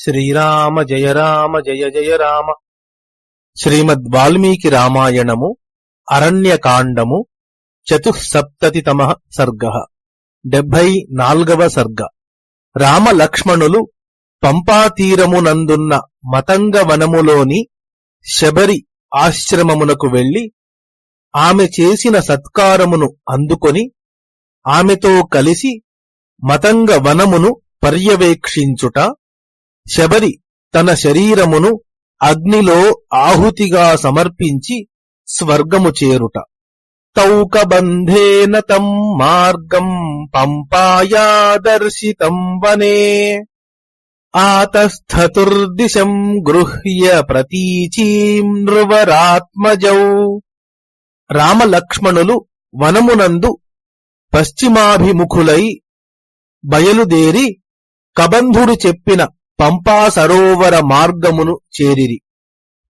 శ్రీరామ జయ రామ జయ జయ రామ. శ్రీమద్ వాల్మీకి రామాయణము అరణ్యకాండము చతుసప్తతితమ సర్గ. డెబ్బై నాల్గవ సర్గ. రామలక్ష్మణులు పంపాతీరమునందున్న మతంగ వనములోని శబరి ఆశ్రమమునకు వెళ్ళి ఆమె చేసిన సత్కారమును అందుకొని ఆమెతో కలిసి మతంగ వనమును పర్యవేక్షించుట శబరి తన శరీరమును అగ్నిలో ఆహుతిగా సమర్పించి స్వర్గము చేరుట. తౌకబంధేన తం మార్గం పంపాయాదర్శితం వనే. ఆతస్థతుర్దిశం గృహ్య ప్రతీచీం నృవరాత్మజౌ. రామలక్ష్మణులు వనమునందు పశ్చిమాభిముఖులై బయలుదేరి కబంధుడు చెప్పిన పంపా సరోవర మార్గమును చేరిరి.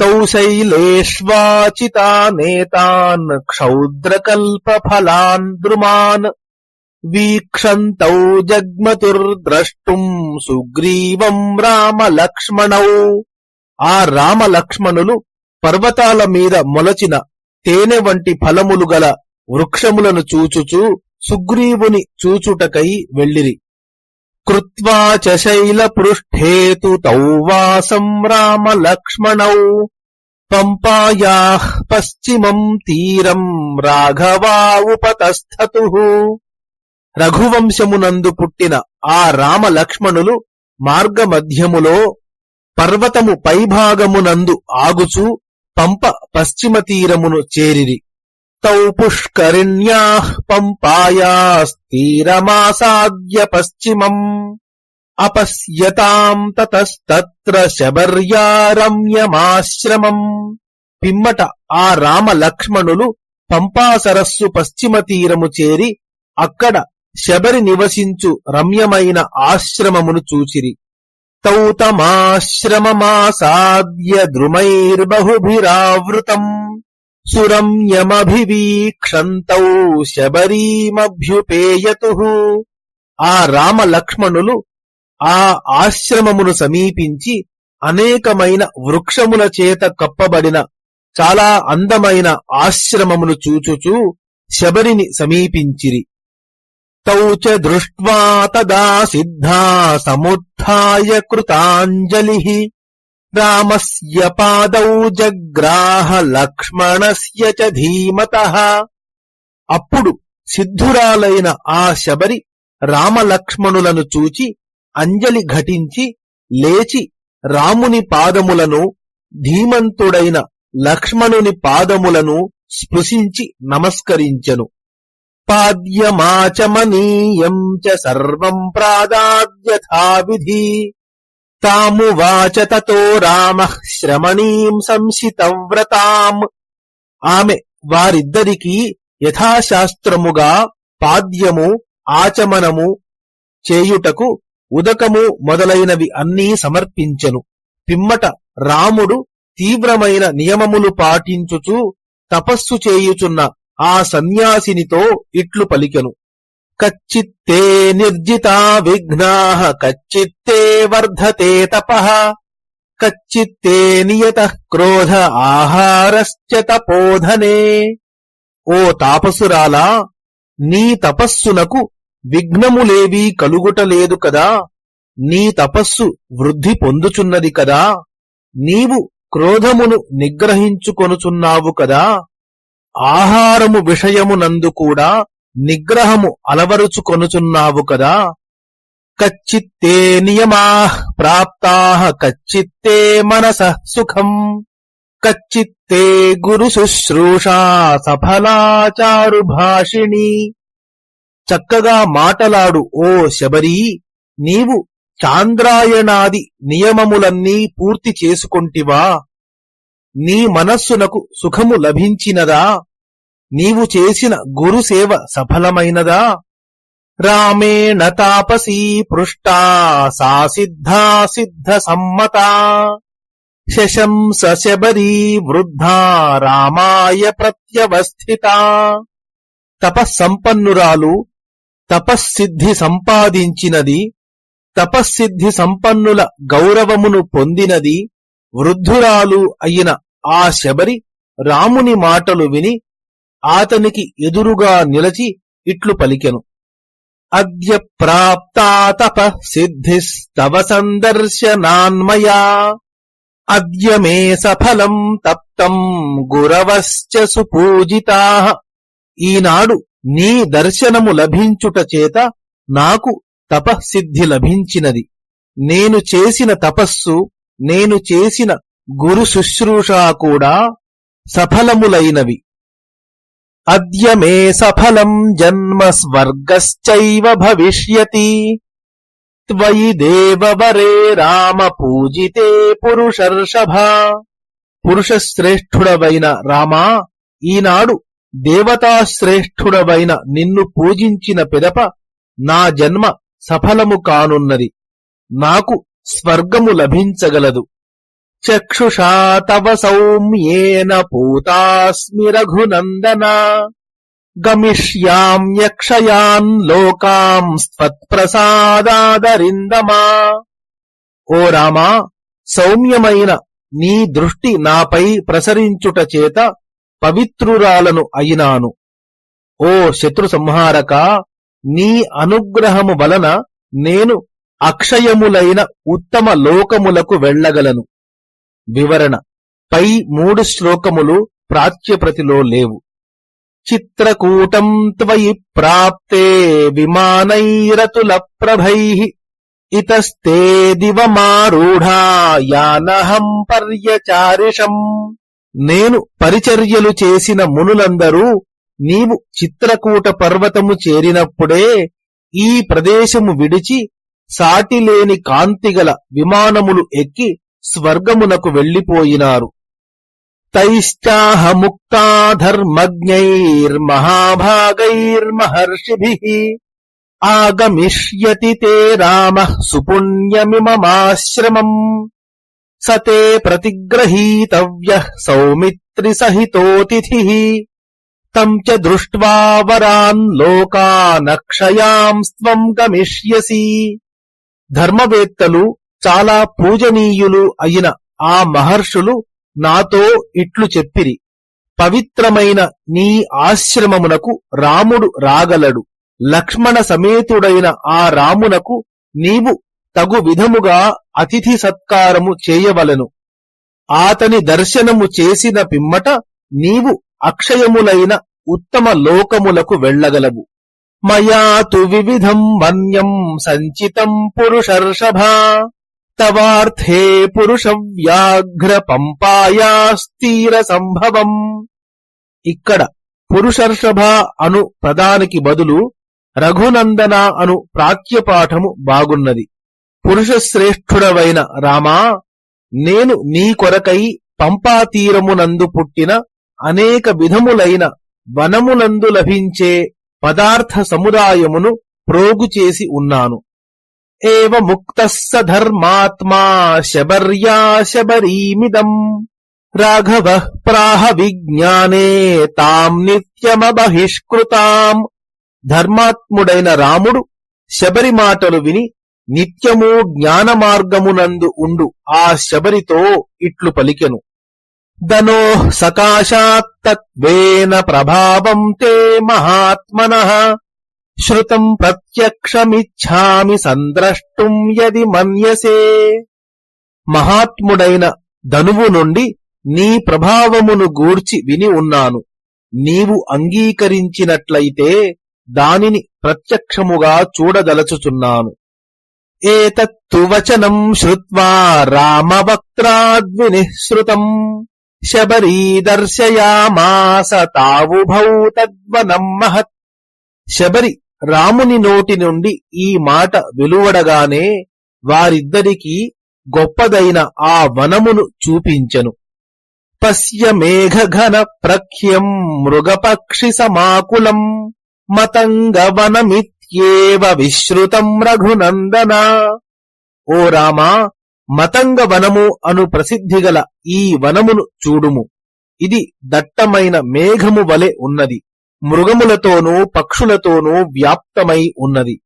తౌ శైలేష్వాచితానేతాన్ క్షౌద్రకల్పఫలాన్ ద్రుమాన్ వీక్షంతౌ జగ్మతుర్ద్రష్టుం సుగ్రీవం రామలక్ష్మణౌ. ఆ రామలక్ష్మణులు పర్వతాల మీద మొలచిన తేనె వంటి ఫలములు గల వృక్షములను చూచుచూ సుగ్రీవుని చూచుటకై వెళ్ళిరి. కృత్వా చ శైలపృష్ఠేతు తౌ వాసం రామలక్ష్మణౌ పంపాయా పశ్చిమం తీరం రాఘవా ఉపతస్థతు రఘువంశమునందు పుట్టిన ఆ రామలక్ష్మణులు మార్గమధ్యములో పర్వతము పైభాగమునందు ఆగుచూ పంప పశ్చిమ తీరమును చేరిరి. తౌ పుష్కరిణ్యా పంపాయాస్తీరమాసాద్య పశ్చిమం అపశ్యతాం తతస్తత్ర శబర్యా రమ్యమాశ్రమం పిమ్మట ఆ రామ లక్ష్మణులు పంపా సరస్సు పశ్చిమ తీరము చేరి అక్కడ శబరి నివసించు రమ్యమైన ఆశ్రమమును చూచిరి. తౌతమాశ్రమమాసాద్య ద్రుమైర్బహుభిరావృతం. సురమ్యమభివీక్షంతౌ శబరీమభ్యుపేయతు. ఆ రామ లక్ష్మణులు ఆ ఆశ్రమమును సమీపించి అనేకమైన వృక్షముల చేత కప్పబడిన చాలా అందమైన ఆశ్రమమును చూచుచూ శబరిని సమీపించిరి. తౌ చ దృష్ట్వా తదా సిద్ధా సముత్య కృతాంజలి. రామస్య పాదౌ జగ్రాహ లక్ష్మణస్య చ ధీమతః అప్పుడు సిద్ధురాలైన ఆ శబరి రామలక్ష్మణులను చూచి అంజలి ఘటించి లేచి రాముని పాదములను ధీమంతుడైన లక్ష్మణుని పాదములను స్పృశించి నమస్కరించెను. పాద్యమాచమనీయం చ సర్వం ప్రాదాద్యథావిధి। తామువాచ తతో రామ శ్రమణీం సంశితవ్రతాం ఆమె వారిద్దరికీ యథాశాస్త్రముగా పాద్యము ఆచమనము చేయుటకు ఉదకము మొదలైనవి అన్నీ సమర్పించెను. పిమ్మట రాముడు తీవ్రమైన నియమములు పాటించుచు తపస్సు చేయుచున్న ఆ సన్యాసినితో ఇట్లు పలికెను. కచ్చిత్తే నిర్జితా విఘ్నా కచ్చిత్తే వర్ధతే తప కచ్చిత్తే నియత క్రోధ ఆహారశ్చ తపోధనే. ఓ తాపసురాలా నీ తపస్సునకు విఘ్నములేవీ కలుగుటలేదు కదా నీ తపస్సు వృద్ధి పొందుచున్నది కదా నీవు క్రోధమును నిగ్రహించుకొనుచున్నావు కదా ఆహారము విషయమునందు కూడా నిగ్రహము అలవరుచుకొనుచున్నావు కదా కచ్చిత్తే నియమా ప్రాప్తా కచ్చిత్తే మనస సుఖం కచ్చిత్తే గురు శుశ్రూషా సఫలాచారు భాషిణి. చక్కగా మాటలాడు ఓ శబరీ నీవు చాంద్రాయణాది నియమములన్నీ పూర్తి చేసుకొంటివా నీ మనస్సునకు సుఖము లభించినదా? నీవు చేసిన గురుసేవ సఫలమైనదా? రామేణ తాపసీ పృష్టా సా సిద్ధా సిద్ధ సమ్మతా. శశంస శబరీ వృద్ధా రామాయ ప్రత్యవస్థిత. తపస్సంపన్నురాలు తపస్సిద్ధి సంపాదించినది తపస్సిద్ధి సంపన్నుల గౌరవమును పొందినది వృద్ధురాలు అయిన ఆ శబరి రాముని మాటలు విని ఆతనికి ఎదురుగా నిలచి ఇట్లు పలికెను. అద్య ప్రాప్తా సిద్ధిస్తవ సందర్శనాన్మయా. అద్య మే సఫలం తప్తం గురవశ్చ సుపూజితా. ఈనాడు నీ దర్శనము లభించుట చేత నాకు తపసిద్ధి లభించినది. నేను చేసిన తపస్సు నేను చేసిన గురు శుశ్రూష కూడా సఫలములైనవి. అద్య మే సఫలం జన్మ స్వర్గశ్చైవ భవిష్యతి త్వయి దేవవరే రామ పూజితే పురుషర్షభ పురుషశ్రేష్ఠుడవైన రామా ఈనాడు దేవతాశ్రేష్ఠుడవైన నిన్ను పూజించిన పిదప నా జన్మ సఫలము కానున్నది. నాకు స్వర్గము లభించగలదు. చక్షుషా తవ సౌమ్యేన పూతాస్మి రఘునందన గమిష్యామ్యక్షయాన్ లోకాం ఓ రామా సౌమ్యమైన నీ దృష్టి నాపై ప్రసరించుట చేత పవిత్రురాలను అయినాను. ఓ శత్రు సంహారక నీ అనుగ్రహము వలన నేను అక్షయములైన ఉత్తమ లోకములకు వెళ్ళగలను. వివరణ. పై మూడు శ్లోకములు ప్రాచ్యప్రతిలో లేవు. చిత్రకూటం త్వయి ప్రాప్తే విమానైరతుల ప్రభై ఇతస్తే దివమారూఢా యానహం పర్యచారిషం. నేను పరిచర్యలు చేసిన మునులందరూ నీవు చిత్రకూట పర్వతము చేరినప్పుడే ఈ ప్రదేశము విడిచి సాటిలేని కాంతిగల విమానములు ఎక్కి స్వర్గమునకు వెళ్ళిపోయినారు తైశ్చాహ ఆగమిష్యతి తే రామ సుపుణ్యమిమమాశ్రమం. సతే ప్రతిగ్రహీతవ్య సౌమిత్రి సహితోతిథి తం చ దృష్ట్వా వరాన్ లోకానక్షయాంస్త్వం గమిష్యసి. ధర్మవేత్తలు చాలా పూజనీయులు అయిన ఆ మహర్షులు నాతో ఇట్లు చెప్పిరి. పవిత్రమైన నీ ఆశ్రమమునకు రాముడు రాగలడు. లక్ష్మణ సమేతుడైన ఆ రామునకు నీవు తగు విధముగా అతిథి సత్కారము చేయవలను. ఆతని దర్శనము చేసిన పిమ్మట నీవు అక్షయములైన ఉత్తమ లోకములకు వెళ్ళగలవు. మయా తు వివిధం వన్యం సంచితం పురుషర్షభా. తవార్థే పురుష వ్యాఘ్ర పంపాయాస్తీర సంభవం ఇక్కడ పురుషర్షభ అను పదానికి బదులు రఘునందన అను ప్రాచ్యపాఠము బాగున్నది. పురుషశ్రేష్ఠుడవైన రామా నేను నీ కొరకై పంపాతీరమునందు పుట్టిన అనేక విధములైన వనమునందు లభించే పదార్థ సముదాయమును ప్రోగు చేసి ఉన్నాను. ఏవ ముక్త స ధర్మాత్మా శబర్యా శబరీమిదం. రాఘవ ప్రాహ విజ్ఞానే తాం నిత్యమబహిష్కృతాం. ధర్మాత్ముడైన రాముడు శబరి మాటలు విని నిత్యము జ్ఞాన మార్గమునందు ఉండు ఆ శబరితో ఇట్లు పలికెను. దనో సకాశాత్తత్వేన ప్రభావం తే మహాత్మన. శ్రుతం ప్రత్యక్షమిచ్చామి సంద్రష్టుం యది మన్యసే. మహాత్ముడైన ధనువు నుండి నీ ప్రభావమును గూర్చి విని ఉన్నాను. నీవు అంగీకరించినట్లయితే దానిని ప్రత్యక్షముగా చూడదలచుచున్నాను. ఏతత్తు వచనం శ్రుత్వా రామవక్త్రాద్వినిఃసృతం శబరీ దర్శయామాస తావుభౌ తద్వనం మహత్. శబరి రాముని నోటి నుండి ఈ మాట వెలువడగానే వారిద్దరికీ గొప్పదైన ఆ వనమును చూపించెను. పశ్య మేఘఘన ప్రఖ్యం మృగపక్షి సమాకులం మతంగవనమిత్యేవ విశ్రుతం రఘునందన. ఓ రామా మతంగ వనము అను ప్రసిద్ధిగల ఈ వనమును చూడుము. ఇది దట్టమైన మేఘము వలె ఉన్నది. మృగములతోనూ పక్షులతోనూ వ్యాప్తమై ఉన్నది.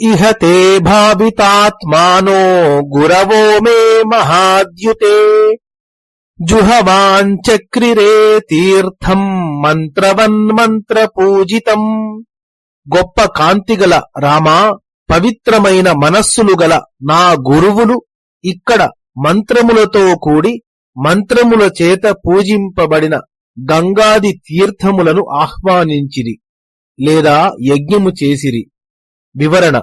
ఇహ తే భావితాత్మానో గురవో మే మహాద్యుతే. జుహవాంచక్రిరే తీర్థం మంత్రవన్మంత్ర పూజితం గొప్ప కాంతిగల రామా పవిత్రమైన మనస్సులు గల నా గురువులు ఇక్కడ మంత్రములతో కూడి మంత్రముల చేత పూజింపబడిన గంగాది తీర్థములను ఆహ్వానించిరి లేదా యజ్ఞము చేసిరి. వివరణ.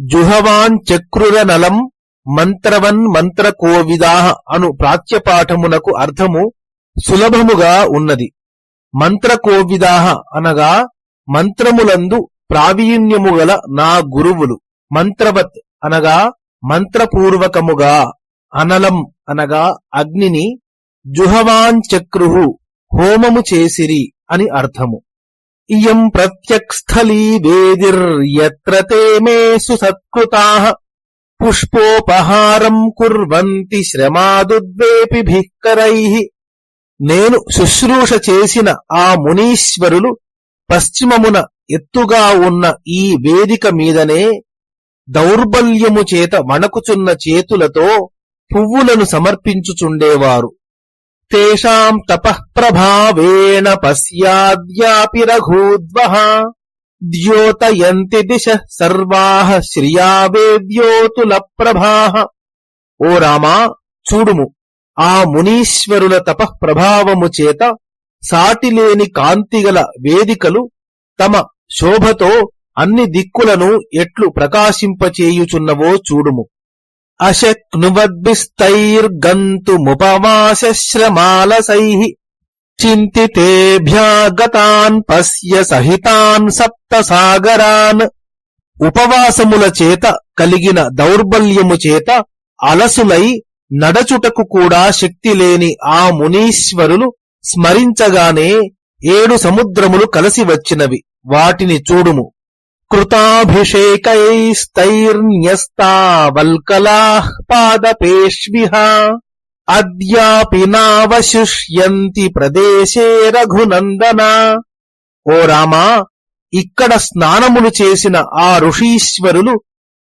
జుహవాన్ చక్రుర నలం మంత్రవన్ మంత్రకోవిదాహ అను ప్రాచ్యపాఠమునకు అర్థము సులభముగా ఉన్నది. మంత్ర కోవిదాహ అనగా మంత్రములందు ప్రావీణ్యము గల నా గురువులు. మంత్రవత్ అనగా మంత్రపూర్వకముగా. అనలం అనగా అగ్నిని జుహవాన్ చక్రుహు హోమము చేసిరి అని అర్థము. ఇయం ప్రత్యక్స్థలీ వేదిర్యత్ర తే మే సుసత్కృతా. పుష్పోపహారం కుర్వంతి శ్రమాదుద్వేపి భిక్కరై. నేను శుశ్రూష చేసిన ఆ మునీశ్వరులు పశ్చిమమున ఎత్తుగా ఉన్న ఈ వేదిక మీదనే దౌర్బల్యము చేత వణకుచున్న చేతులతో పువ్వులను సమర్పించుచుండేవారు. తేషాం తపఃప్రభావేణ పశ్యాద్యాపి రఘూద్వః ద్యోతయంతి దిశ సర్వాః శ్రియావేద్యోతుల ప్రభాః ఓ రామా చూడుము. ఆ మునీశ్వరుల తపఃప్రభావము చేత సాటిలేని కాంతిగల వేదికలు తమ శోభతో అన్ని దిక్కులను ఎట్లు ప్రకాశింపచేయుచున్నవో చూడుము. అశక్నువద్భిస్తైర్గంతుముపవాసశ్రమాలసై చింతితేభ్యాగతాన్ పశ్య సహితాన్ సప్తసాగరాన్ ఉపవాసముల చేత కలిగిన దౌర్బల్యము చేత అలసులై నడచుటకు కూడా శక్తి లేని ఆ మునీశ్వరులు స్మరించగానే ఏడు సముద్రములు కలసి వచ్చినవి. వాటిని చూడుము. కృతాభిషేకైస్తైర్న్యస్తావల్కలాః పాదపేష్విహ అద్యాపి నావశిష్యంతి ప్రదేశే రఘునందన ఓ రామా ఇక్కడ స్నానములు చేసిన ఆ ఋషీశ్వరులు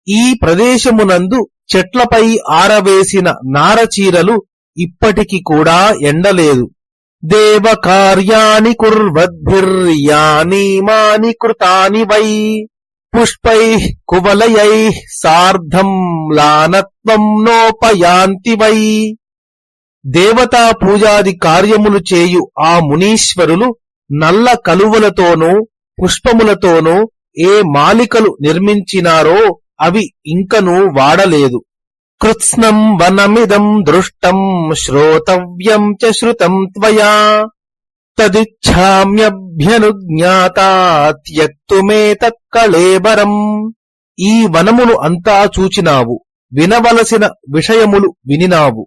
ఈ ప్రదేశమునందు చెట్లపై ఆరవేసిన నారచీరలు ఇప్పటికి కూడా ఎండలేదు. దేవకార్యాణి కుర్వద్భిర్యానీమాని కృతాని వై పుష్పై కువలయై సార్ధం లానత్వం నోపయాంతి వై. దేవతా పూజాది కార్యములు చేయు ఆ మునీశ్వరులు నల్ల కలువలతోనూ పుష్పములతోనూ ఏ మాలికలు నిర్మించినారో అవి ఇంకనూ వాడలేదు. కృత్స్నం వనమిదం దృష్టం శ్రోతవ్యం చ శ్రుతం త్వయా. తదిచ్ఛామ్యభ్యనుజ్ఞాతా ఈ వనమును అంతా చూచినావు వినవలసిన విషయములు వినినావు.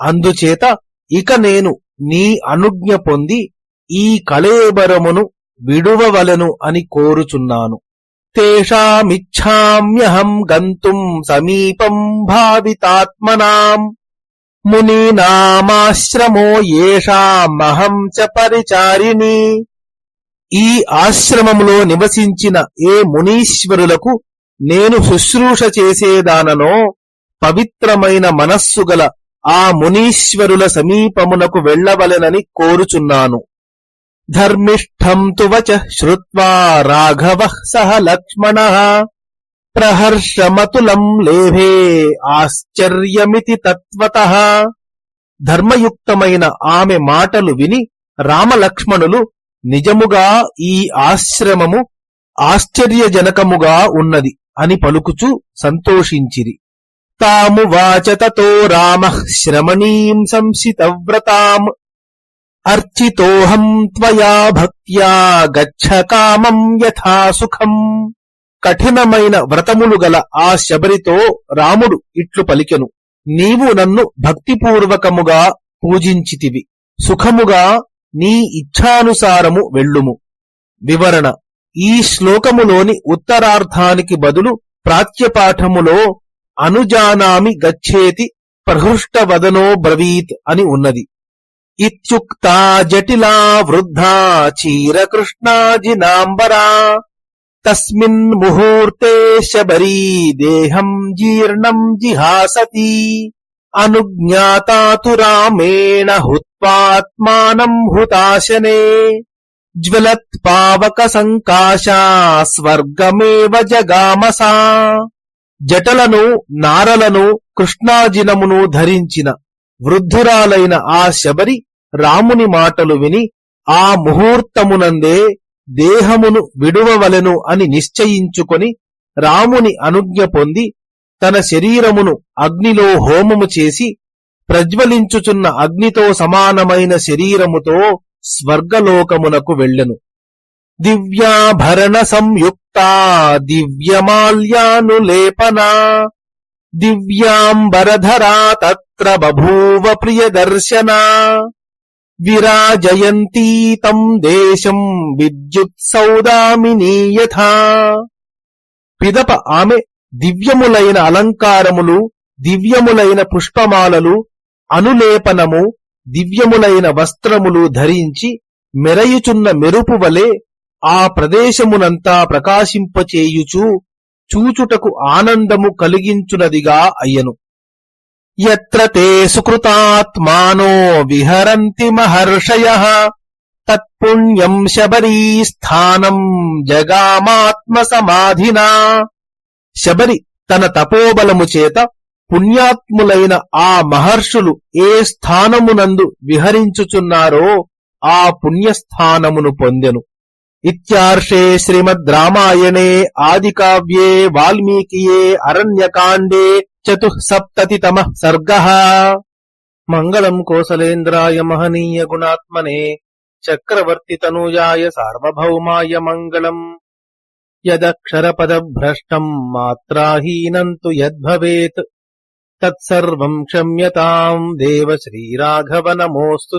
అందుచేత ఇక నేను నీ అనుజ్ఞ పొంది ఈ కళేబరమును విడువవలను అని కోరుచున్నాను. తేషామిచ్ఛామ్యహం గంతుం సమీపం భావితాత్మనాం. మునీనామాశ్రమో ఏషామహం చ పరిచారిణి. ఈ ఆశ్రమములో నివసించిన ఏ మునీశ్వరులకు నేను శుశ్రూష చేసేదాననో పవిత్రమైన మనస్సు గల ఆ మునీశ్వరుల సమీపమునకు వెళ్ళవలెనని కోరుచున్నాను. ధర్మిష్ఠం తు వచ శ్రుత్వా రాఘవ సహ లక్ష్మణ. ప్రహర్షమతులం లేభే ఆశ్చర్యమితి తత్వత. ధర్మయుక్తమైన ఆమె మాటలు విని రామలక్ష్మణులు నిజముగా ఈ ఆశ్రమము ఆశ్చర్యజనకముగా ఉన్నది అని పలుకుచు సంతోషించిరి. తాము వాచతతో రామ శ్రమణీం సంసితవ్రతాం. అర్చితోహం త్వయా భక్త్యా గచ్చ కామం యథా సుఖం. కఠినమైన వ్రతములు గల ఆ శబరితో రాముడు ఇట్లు పలికెను. నీవు నన్ను భక్తిపూర్వకముగా పూజించితివి. సుఖముగా నీ ఇచ్ఛానుసారము వెళ్ళుము. వివరణ. ఈ శ్లోకములోని ఉత్తరార్థానికి బదులు ప్రాచ్యపాఠములో అనుజానామి గచ్చేతి ప్రహృష్టవదనో బ్రవీత్ అని ఉన్నది. ఇత్యుక్తా జటిలా వృద్ధా చీరకృష్ణాజినాంబరా తస్మిన్ ముహూర్తే శబరీ దేహం జీర్ణం జిహాసతి అనుజ్ఞాతాతురామేణ హుత్వాత్మానం హుతాశనే జ్వలత్పావక సంకాశా స్వర్గమేవ జగామసా జటలను నారలను కృష్ణాజినమును ధరించిన వృద్ధురాలైన ఆ శబరి రాముని మాటలు విని ఆ ముహూర్తమునందే దేహమును విడువవలెను అని నిశ్చయించుకొని రాముని అనుజ్ఞ పొంది తన శరీరమును అగ్నిలో హోమము చేసి ప్రజ్వలించుచున్న అగ్నితో సమానమైన శరీరముతో స్వర్గలోకమునకు వెళ్ళెను. దివ్యాభరణ సంయుక్త దివ్యమాల్యానులేపనా దివ్యాంబరధరా తత్ర బభూవ ప్రియదర్శనా విరాజయంతీతం దేశం విద్యుత్ సౌదామినీయథా పిదప ఆమె దివ్యములైన అలంకారములు దివ్యములైన పుష్పమాలలు అనులేపనము దివ్యములైన వస్త్రములు ధరించి మెరయుచున్న మెరుపు వలె ఆ ప్రదేశమునంతా ప్రకాశింపచేయుచూ చూచుటకు ఆనందము కలిగించునదిగా అయ్యను. ఎత్ర తే సుకృతాత్మానో విహరంతి మహర్షయ తత్పుణ్యం శబరీ స్థానం జగామాత్మ సమాధినా శబరి తన తపోబలము చేత పుణ్యాత్ములైన ఆ మహర్షులు ఏ స్థానమునందు విహరించుచున్నారో ఆ పుణ్యస్థానమును పొందెను. ఇర్షే శ్రీమద్ రామాయణే ఆది కావ్యే వాల్మీకియే అరణ్యకాండే చతుసప్తతితమ సర్గ మంగళం కోసలేంద్రాయ మహనీయ గుణాత్మనే చక్రవర్తి తనూజాయ సార్వభౌమాయ మంగళం యదక్షరపదభ్రష్టం మాత్రాహీనం తు యద్భవేత్ తత్సర్వం క్షమ్యతాం దేవ శ్రీరాఘవ నమోస్తు